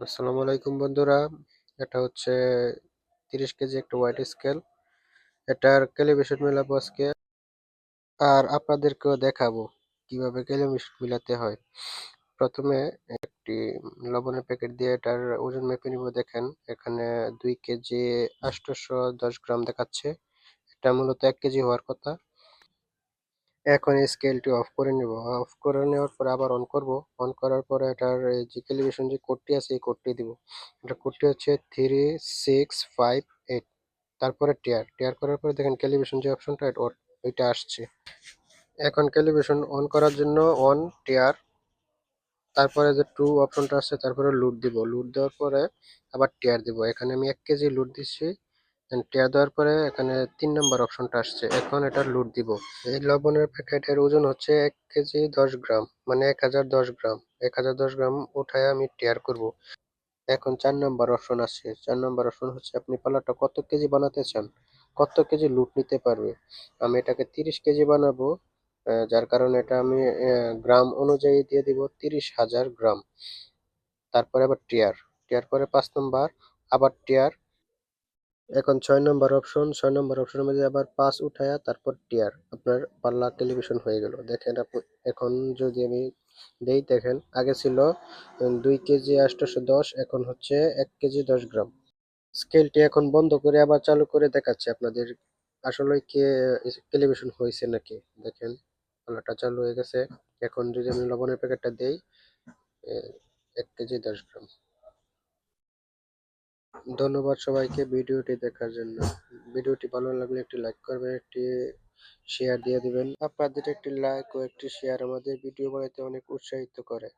আসসালামু আলাইকুম বন্ধুরা। এটা হচ্ছে তিরিশ কেজি একটা হোয়াইট স্কেল এটার ক্যালিব্রেশন মেলাবো আজকে। আর আপনাদেরকেও দেখাবো কীভাবে ক্যালিব্রেশন মিলাতে হয়। প্রথমে একটি লবণের প্যাকেট দিয়ে এটার ওজন মেপে নিব, দেখেন। এখানে দুই কেজি আটশোশো দশ গ্রাম দেখাচ্ছে। এটা মূলত এক কেজি হওয়ার কথা। এখন এই স্কেলটি অফ করে নেব। অফ করে নেওয়ার পরে আবার অন করব। অন করার পরে এটার যে ক্যালিব্রেশন যে কোডটি আছে, এই কোডটি দিব। এটা কোডটি হচ্ছে থ্রি সিক্স ফাইভ এইট তারপরে টিয়ার টিয়ার করার পরে দেখেন ক্যালিব্রেশন যে অপশনটা ওইটা আসছে। এখন ক্যালিব্রেশন অন করার জন্য অন টিয়ার তারপরে যে টু অপশনটা আসছে তারপরে লুট দিব। লুট দেওয়ার পরে আবার টিয়ার দিব। এখানে আমি এক কেজি লুট দিচ্ছি। টিয়ার দেওয়ার পরে এখানে তিন নম্বর অপশনটা আসছে। এখন এটা লুট দিব। এই লবণের প্যাকেটের ওজন হচ্ছে এক কেজি দশ গ্রাম মানে এক হাজার দশ গ্রাম। এক হাজার দশ গ্রাম উঠায় আমি টিয়ার করব। এখন চার নম্বর অপশন আসছে। চার নম্বর অপশন হচ্ছে, আপনি পালাটা কত কেজি বানাতে চান? কত কেজি লুট নিতে পারবে? আমি এটাকে তিরিশ কেজি বানাবো যার কারণে এটা আমি গ্রাম অনুযায়ী দিয়ে দিব তিরিশ হাজার গ্রাম। তারপরে আবার টিয়ার টিয়ার পরে পাঁচ নম্বর আবার টিয়ার এখন ছয় নম্বর অপশন ছয় নম্বর অপশনের মধ্যে আবার পাঁচ উঠায়া তারপর টিয়ার আপনার পাল্লা টেলিভিশন হয়ে গেল। দেখেন এখন যদি আমি দেই, দেখেন, আগে ছিল দুই কেজি আটশোশো দশ, এখন হচ্ছে এক কেজি দশ গ্রাম। স্কেলটি এখন বন্ধ করে আবার চালু করে দেখাচ্ছে আপনাদের, আসলে কে টেলিভিশন হয়েছে নাকি? দেখেন, পাল্লাটা চালু হয়ে গেছে। এখন যদি আমি লবণের প্যাকেটটা দেই এক কেজি দশ গ্রাম। ধন্যবাদ সবাইকে ভিডিওটি দেখার জন্য। ভিডিওটি ভালো লাগলে একটি লাইক করবেন, একটি শেয়ার দিয়ে দিবেন। আপনাদের একটি লাইক ও একটি শেয়ার আমাদের ভিডিও বানাতে অনেক উৎসাহিত করে।